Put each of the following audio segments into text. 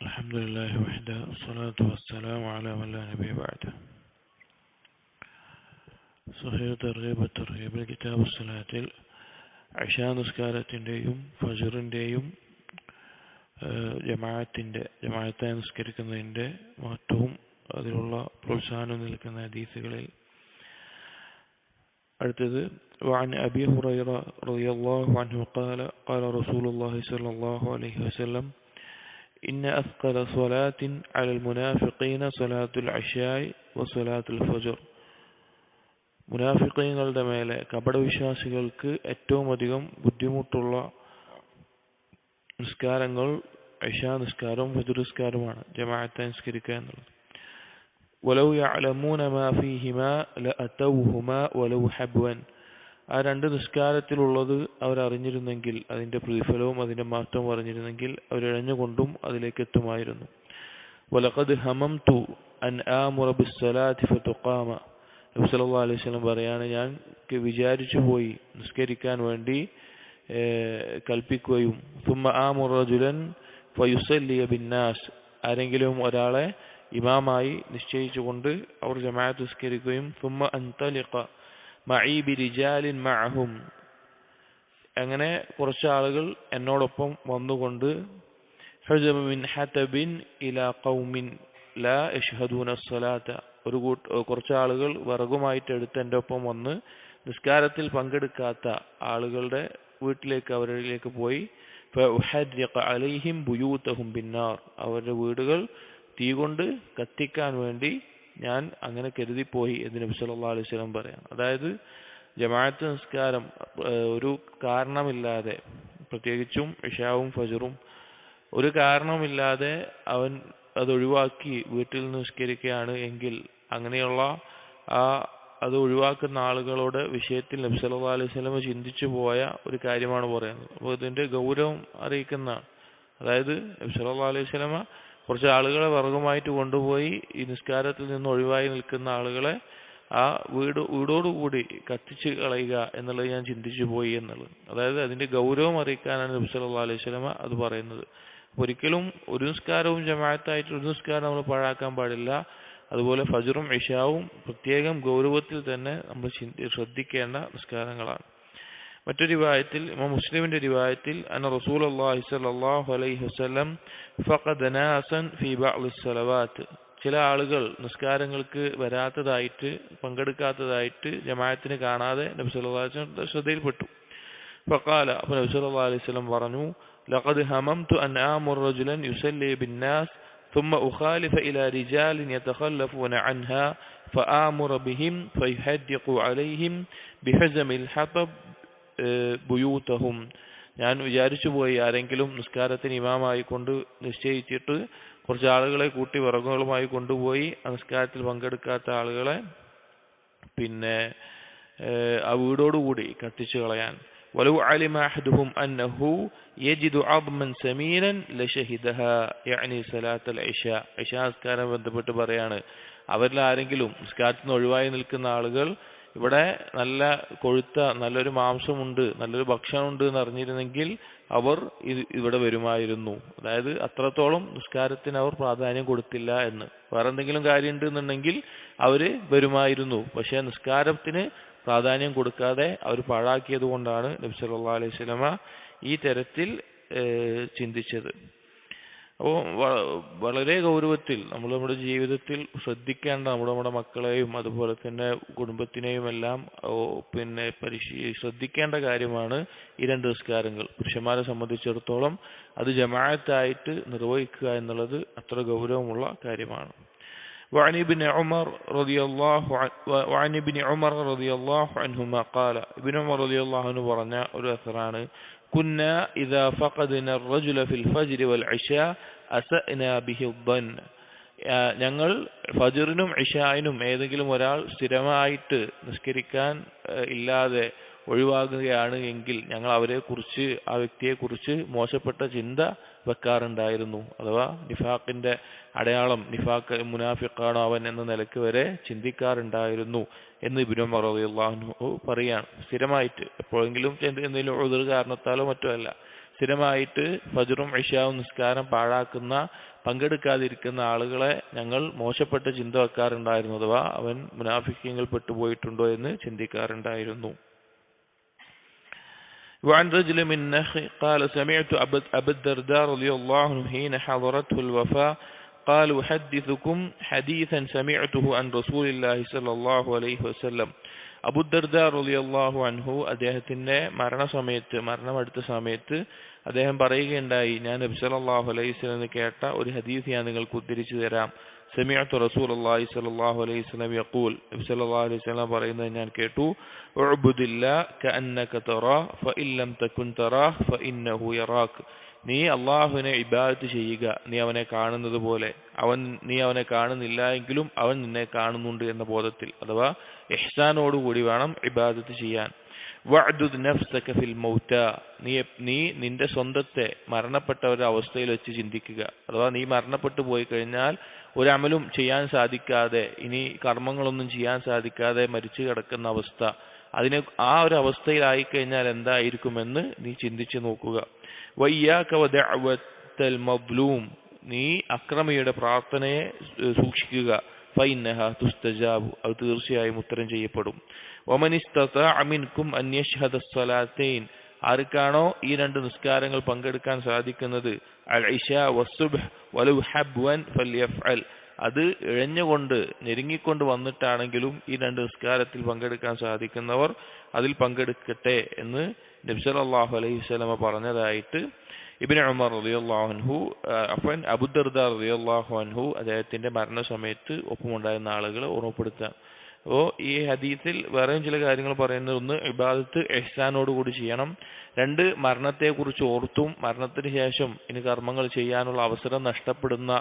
الحمد لله وحده والصلاة والسلام على من لا نبي بعده صحيح തർഹീബ് തർഹീബ് കിതാബ് സ്വലാത്തിൽ അഷാ നിസ്കാരത്തിൻ്റെയും ഫജറിൻ്റെയും ജമാഅത്തിൻ്റെ ജമാഅത്തായി നിസ്കരിക്കുന്നതിൻ്റെ മഹത്വവും അതിലുള്ള പ്രോത്സാഹനം നിൽക്കുന്ന ഹദീസുകളിൽ അടുത്തത് وعن أبي هريرة رضي الله عنه قال قال رسول الله صلى الله عليه وسلم إن أثقل صلاة على المنافقين صلاة العشاء وصلاة الفجر മുനാഫിക്കങ്ങളുടെ മേലെ കപടവിശ്വാസികൾക്ക് ഏറ്റവും അധികം ബുദ്ധിമുട്ടുള്ള നിസ്കാരങ്ങൾ ഇഷാ നിസ്കാരവും ഫജർ നിസ്കാരവുമാണ് ജമാഅത്തെ നിസ്കരിക്കുക എന്നുള്ളത് ولو يعلمون ما فيهما لأتوهما ولو حبوا ആ രണ്ട് നിസ്കാരത്തിലുള്ളത് അവരറിഞ്ഞിരുന്നെങ്കിൽ അതിന്റെ പ്രതിഫലവും അതിന്റെ മാറ്റവും അറിഞ്ഞിരുന്നെങ്കിൽ അവരിഴഞ്ഞുകൊണ്ടും അതിലേക്ക് എത്തുമായിരുന്നു. വലക്കത് ഹമം തു അൻ ആ മുറബിസ്വലാതിഫത്തുക്കാമ നബ്സല്ലാ അലൈഹി സ്വലം പറയാണ് ഞാൻ വിചാരിച്ചു പോയി നിസ്കരിക്കാൻ വേണ്ടി കൽപ്പിക്കുകയും തുമ്മ ആ മുറജുലൻ ഫയുസല്ലിയ ബിന്നാസ്. ആരെങ്കിലും ഒരാളെ ഇമാമായി നിശ്ചയിച്ചുകൊണ്ട് അവർ ജമാഅത്ത് നിസ്കരിക്കുകയും തുമ്മ അൻതലിഖ. മഈബി റിജാലിൻ മഅഹും. അങ്ങനെ കുറച്ച് ആളുകൾ എന്നോടൊപ്പം വന്നുകൊണ്ട് ഹജമിൻ ഹതബിൻ ഇല കൗമിൻ ലാ യഷ്ഹദൂന സ്വലാത്ത. ഒരു കൂട്ട കുറച്ച് ആളുകൾ വിറകുമായിട്ട് എടുത്ത് എന്റെ ഒപ്പം വന്ന് നിസ്കാരത്തിൽ പങ്കെടുക്കാത്ത ആളുകളുടെ വീട്ടിലേക്ക് അവരിലേക്ക് പോയി. അലൈഹിം ബുയൂത്തഹും ബിന്നാർ. അവരുടെ വീടുകൾ തീ കൊണ്ട് കത്തിക്കാൻ വേണ്ടി ഞാൻ അങ്ങനെ കരുതിപ്പോയി എന്ന് നബി സല്ലല്ലാഹു അലൈഹി വസല്ലം പറയാം. അതായത് ജമാഅത്ത് നിസ്കാരം ഒരു കാരണമില്ലാതെ പ്രത്യേകിച്ചും ഇഷാവും ഫജറും ഒരു കാരണമില്ലാതെ അവൻ അത് ഒഴിവാക്കി വീട്ടിൽ നിസ്കരിക്കുകയാണ് എങ്കിൽ അങ്ങനെയുള്ള ആ അത് ഒഴിവാക്കുന്ന ആളുകളോട് വിഷയത്തിൽ നബി സല്ലല്ലാഹു അലൈഹി വസല്ലം ചിന്തിച്ചു പോയ ഒരു കാര്യമാണ് പറയുന്നത്. അപ്പോൾ ഇതിന്റെ ഗൗരവം അറിയിക്കുന്ന അതായത് നബി സല്ലല്ലാഹു അലൈഹി വസല്ലമ കുറച്ച് ആളുകളെ വർഗമായിട്ട് കൊണ്ടുപോയി ഈ നിസ്കാരത്തിൽ നിന്ന് ഒഴിവായി നിൽക്കുന്ന ആളുകളെ ആ വീട് വീടോടുകൂടി കത്തിച്ച് കളയുക എന്നുള്ളത് ഞാൻ ചിന്തിച്ചു പോയി എന്നുള്ളത്. അതായത് അതിന്റെ ഗൗരവം അറിയിക്കാനാണ് നബി സല്ലല്ലാഹു അലൈഹി അത് പറയുന്നത്. ഒരിക്കലും ഒരു നിസ്കാരവും ജമാഅത്തായിട്ട് ഒരു നിസ്കാരം നമ്മൾ പാഴാക്കാൻ പാടില്ല. അതുപോലെ ഫജറും ഇഷാവും പ്രത്യേകം ഗൗരവത്തിൽ തന്നെ നമ്മൾ ശ്രദ്ധിക്കേണ്ട നിസ്കാരങ്ങളാണ്. മറ്റൊരു റിവായത്തിൽ ഇമാം മുസ്ലിമിന്റെ റിവായത്തിൽ അന്ന റസൂൽ അള്ളാഹി സല്ലല്ലാഹു അലൈഹി വസല്ലം ഫഖദ നാസൻ ഫീ ബഅദ് സ്വലവാത്ത് ചില ആളുകൾ നിസ്കാരങ്ങൾക്ക് വരാത്തതായിട്ട് പങ്കെടുക്കാത്തതായിട്ട് ജമാഅത്തിന് കാണാതെ നബി സല്ലല്ലാഹു അലൈഹി വസല്ലം ശ്രദ്ധയിൽപ്പെട്ടു ഫഖാല അപ്പോൾ നബി സല്ലല്ലാഹു അലൈഹി വസല്ലം പറഞ്ഞു لقد هممت أن آمر رجلا يصلي بالناس ثم أخالف إلى رجال يتخلفون عنها فآمر بهم فيحدق عليهم بحزم الحطب ബുയൂത്തഹും ഞാൻ വിചാരിച്ചു പോയി ആരെങ്കിലും നിസ്കാരത്തിന് ഇമാമായി കൊണ്ട് നിശ്ചയിച്ചിട്ട് കുറച്ച് ആളുകളെ കൂട്ടി വിറകുകളുമായി കൊണ്ടുപോയി ആ നിസ്കാരത്തിൽ പങ്കെടുക്കാത്ത ആളുകളെ പിന്നെ ആ വീടോടുകൂടി കത്തിച്ചു കളയാൻ ولو علم أحدهم أنه يجد عظما سمينا لشهدها يعني صلاة العشاء عشاء നിസ്കാരം ബന്ധപ്പെട്ട് പറയാണ് അവരിൽ ആരെങ്കിലും നിസ്കാരത്തിൽ നിന്ന് ഒഴിവായി നിൽക്കുന്ന ആളുകൾ ഇവിടെ നല്ല കൊഴുത്ത നല്ലൊരു മാംസമുണ്ട് നല്ലൊരു ഭക്ഷണമുണ്ട് എന്ന് അറിഞ്ഞിരുന്നെങ്കിൽ അവർ ഇത് ഇവിടെ വരുമായിരുന്നു. അതായത് അത്രത്തോളം നിസ്കാരത്തിന് അവർ പ്രാധാന്യം കൊടുത്തില്ല എന്ന്. വേറെ എന്തെങ്കിലും കാര്യം ഉണ്ടെന്നുണ്ടെങ്കിൽ അവർ വരുമായിരുന്നു. പക്ഷേ നിസ്കാരത്തിന് പ്രാധാന്യം കൊടുക്കാതെ അവർ പാഴാക്കിയത് കൊണ്ടാണ് നബി അലൈഹി വസല്ലമ ഈ തരത്തിൽ ചിന്തിച്ചത്. അപ്പോൾ വളരെ ഗൗരവത്തിൽ നമ്മൾ നമ്മുടെ ജീവിതത്തിൽ ശ്രദ്ധിക്കേണ്ട നമ്മുടെ നമ്മുടെ മക്കളെയും അതുപോലെ തന്നെ കുടുംബത്തിനെയും എല്ലാം പിന്നെ പരിശീ ശ്രദ്ധിക്കേണ്ട കാര്യമാണ് ഈ രണ്ട് നിസ്കാരങ്ങൾ. പുരുഷന്മാരെ സംബന്ധിച്ചിടത്തോളം അത് ജമാഅത്തായിട്ട് നിർവഹിക്കുക എന്നുള്ളത് അത്ര ഗൗരവമുള്ള കാര്യമാണ്. وعن ابن عمر رضي الله عن وعن ابن عمر رضي الله عنهما قال ابن عمر رضي الله عنه പറഞ്ഞ ഒരു അസറാണ് كنا إذا فقدنا الرجل في الفجر والعشاء أسأنا به الظن ഞങ്ങൾ ഫജറിനും ഇഷായിനും ഏതെങ്കിലും ഒരാൾ സ്ഥിരമായിട്ട് നിസ്കരിക്കാൻ ഇല്ലാതെ ഒഴിവാകുകയാണ് എങ്കിൽ ഞങ്ങൾ അവരെ കുറിച്ച് ആ വ്യക്തിയെ കുറിച്ച് മോശപ്പെട്ട ചിന്ത വെക്കാറുണ്ടായിരുന്നു. അഥവാ നിഫാഖിന്റെ അടയാളം നിഫാഖ് മുനാഫിഖാണോ അവൻ എന്ന നിലയ്ക്ക് വരെ ചിന്തിക്കാറുണ്ടായിരുന്നു എന്ന് ഇബിനു മറിയാഹു പറയാണ്. സ്ഥിരമായിട്ട് എപ്പോഴെങ്കിലും എന്തെങ്കിലും ഉതിർ കാരണത്താലോ മറ്റോ അല്ല. സ്ഥിരമായിട്ട് ഫജറും ഇഷാവും നിസ്കാരം പാഴാക്കുന്ന പങ്കെടുക്കാതിരിക്കുന്ന ആളുകളെ ഞങ്ങൾ മോശപ്പെട്ട ചിന്ത വെക്കാറുണ്ടായിരുന്നു. അഥവാ അവൻ മുനാഫിക്കങ്ങൾ പെട്ടുപോയിട്ടുണ്ടോ എന്ന് ചിന്തിക്കാറുണ്ടായിരുന്നു. وعن رجل من نخي قال سمعت أبا الدرداء رضي الله عنه حين حضرته الوفاة قال أحدثكم حديثا سمعته عن رسول الله صلى الله عليه وسلم അബുദർദ റളിയല്ലാഹു അൻഹു അദ്ദേഹത്തിന്റെ മരണസമയത്ത് മരണമെടുത്ത സമയത്ത് അദ്ദേഹം പറയുകയുണ്ടായി ഞാൻ നബി സല്ലല്ലാഹു അലൈഹി വസല്ലം കേട്ട ഒരു ഹദീസ് ഞാൻ നിങ്ങൾക്ക് ഉദ്ധരിച്ചു തരാം സമിഅത്തു റസൂലുള്ളാഹി സ്വല്ലല്ലാഹു അലൈഹി വസല്ലം യഖൂൽ നബി സല്ലല്ലാഹു അലൈഹി വസല്ലം പറയുന്നത് ഞാൻ കേട്ടു നീ അള്ളാഹുവിനെ ഇബാദത്ത് ചെയ്യുക നീ അവനെ കാണുന്നത് പോലെ. അവൻ നീ അവനെ കാണുന്നില്ല എങ്കിലും അവൻ നിന്നെ കാണുന്നുണ്ട് എന്ന ബോധത്തിൽ അഥവാ ഇഹ്സാനോടുകൂടി വേണം ഇബാദത്ത് ചെയ്യാൻ. വഅദുദ് നഫ്സക ഫിൽ മൗത നീ നീ നിന്റെ സ്വന്തത്തെ മരണപ്പെട്ട ഒരു അവസ്ഥയിൽ വെച്ച് ചിന്തിക്കുക. അഥവാ നീ മരണപ്പെട്ടു പോയി കഴിഞ്ഞാൽ ഒരു അമലും ചെയ്യാൻ സാധിക്കാതെ ഇനി കർമ്മങ്ങളൊന്നും ചെയ്യാൻ സാധിക്കാതെ മരിച്ചു കിടക്കുന്ന അവസ്ഥ. അതിനെ ആ ഒരു അവസ്ഥയിലായി കഴിഞ്ഞാൽ എന്തായിരിക്കുമെന്ന് നീ ചിന്തിച്ചു നോക്കുക. വയ്യാക വദഅവത്തൽ മബ്ലൂം. നീ അക്രമിയുടെ പ്രാർത്ഥനയെ സൂക്ഷിക്കുക. ഫൈനഹ തുസ്തജാബു അത് തീർച്ചയായും ഉത്തരം ചെയ്യപ്പെടും. ഒമനിസ്തമിൻകും അന്യഷ്ഹദ സ്വലാത്തൈൻ ആർക്കാണോ ഈ രണ്ട് നിസ്കാരങ്ങൾ പങ്കെടുക്കാൻ സാധിക്കുന്നത്? അത് ഇഴഞ്ഞുകൊണ്ട് ഞെരുങ്ങിക്കൊണ്ട് വന്നിട്ടാണെങ്കിലും ഈ രണ്ട് നിസ്കാരത്തിൽ പങ്കെടുക്കാൻ സാധിക്കുന്നവർ അതിൽ പങ്കെടുക്കട്ടെ എന്ന് നബ്സലാഹു അലൈഹി സ്വലമ പറഞ്ഞതായിട്ട് ഇബ്നു ഉമർ റളിയല്ലാഹു അൻഹു അഫൻ അബൂദർദ റളിയല്ലാഹു അൻഹു അദ്ദേഹത്തിന്റെ മരണസമയത്ത് ഒപ്പമുണ്ടായിരുന്ന ആളുകളെ ഓർമ്മപ്പെടുത്തുക അപ്പോൾ ഈ ഹദീസിൽ വേറെയും ചില കാര്യങ്ങൾ പറയുന്നത് ഒന്ന് ഇബാദത്ത് എഹ്സാനോട് കൂടി ചെയ്യണം. രണ്ട് മരണത്തെക്കുറിച്ച് ഓർത്തും മരണത്തിന് ശേഷം ഇനി കർമ്മങ്ങൾ ചെയ്യാനുള്ള അവസരം നഷ്ടപ്പെടുന്ന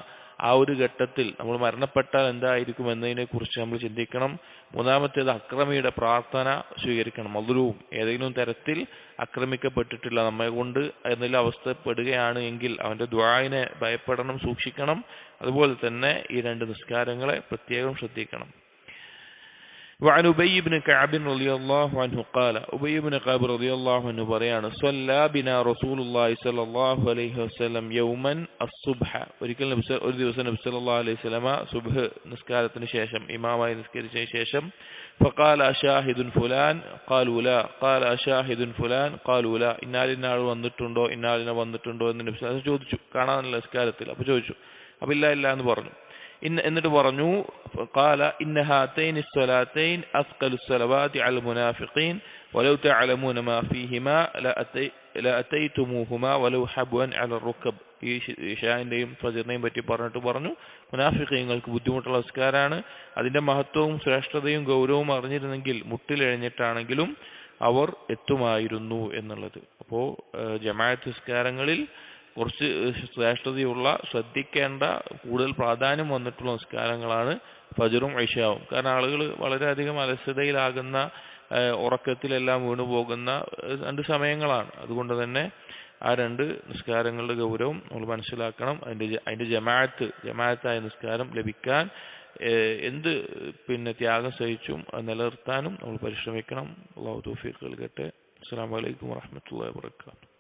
ആ ഒരു ഘട്ടത്തിൽ നമ്മൾ മരണപ്പെട്ടാൽ എന്തായിരിക്കും എന്നതിനെ കുറിച്ച് നമ്മൾ ചിന്തിക്കണം. മൂന്നാമത്തേത് അക്രമിയുടെ പ്രാർത്ഥന സ്വീകരിക്കണം. മധുരവും ഏതെങ്കിലും തരത്തിൽ ആക്രമിക്കപ്പെട്ടിട്ടില്ല നമ്മെ കൊണ്ട് എന്തെങ്കിലും അവസ്ഥപ്പെടുകയാണ് എങ്കിൽ അവന്റെ ദ്വായിനെ ഭയപ്പെടണം സൂക്ഷിക്കണം. അതുപോലെ തന്നെ ഈ രണ്ട് നിസ്കാരങ്ങളെ പ്രത്യേകം ശ്രദ്ധിക്കണം. وعن أبي بن كعب رضي الله عنه قال أبي بن كعب رضي الله عنه بريان صلى بنا رسول الله صلى الله عليه وسلم يوما الصبح ഒരിക്കൽ നബി ഒരു ദിവസം നബി സല്ലല്ലാഹു അലൈഹി വസല്ലമ സുബ്ഹ് നിസ്കാരത്തിന് ശേഷം ഇമാമായി നിസ്കരിച്ചതിന് ശേഷം فقال أشاهد فلان قالوا لا قال أشاهد فلان قالوا لا ഇന്നാലിനാൾ വന്നിട്ടുണ്ടോ ഇന്നാലിനെ വന്നിട്ടുണ്ടോ എന്ന് നബി സല്ലല്ലാഹു ചോദിച്ചു കാണാനുള്ള നിസ്കാരത്തിൽ അപ്പോൾ ചോദിച്ചു അപ്പോൾ ഇല്ല ഇല്ല എന്ന് പറഞ്ഞു ഇന്ന് എന്നിട്ട് പറഞ്ഞു قال إن هاتين الصلاتين أثقل الصلوات على المنافقين ولو تعلمون ما فيهما لأتي لأتيتموهما ولو حبوا على الركب ഈ ഇഷാന്റെയും ഫജറിനെയും പറ്റി പറഞ്ഞിട്ട് പറഞ്ഞു മുനാഫിക്കങ്ങൾക്ക് ബുദ്ധിമുട്ടുള്ള നിസ്കാരമാണ് അതിന്റെ മഹത്വവും ശ്രേഷ്ഠതയും ഗൗരവവും അറിഞ്ഞിരുന്നെങ്കിൽ മുട്ടിലെഴഞ്ഞിട്ടാണെങ്കിലും അവർ എത്തുമായിരുന്നു എന്നുള്ളത് അപ്പോൾ ജമാഅത്ത് നിസ്കാരങ്ങളിൽ കുറച്ച് ശ്രേഷ്ഠതയുള്ള ശ്രദ്ധിക്കേണ്ട കൂടുതൽ പ്രാധാന്യം വന്നിട്ടുള്ള നിസ്കാരങ്ങളാണ് ഫജറും ഐഷാവും കാരണം ആളുകൾ വളരെയധികം അലസതയിലാകുന്ന ഉറക്കത്തിലെല്ലാം വീണു പോകുന്ന രണ്ട് സമയങ്ങളാണ്. അതുകൊണ്ട് തന്നെ ആ രണ്ട് നിസ്കാരങ്ങളുടെ ഗൗരവം നമ്മൾ മനസ്സിലാക്കണം. അതിന്റെ അതിന്റെ ജമാഅത്ത് ജമാഅത്തായ നിസ്കാരം ലഭിക്കാൻ എന്ത് പിന്നെ ത്യാഗം സഹിച്ചും നിലനിർത്താനും നമ്മൾ പരിശ്രമിക്കണം. അള്ളാഹു തൗഫീഖ് നൽകട്ടെ. അസ്സാം വലൈക്കും വാഹമത്തല്ലാ വാബർക്കാത്തു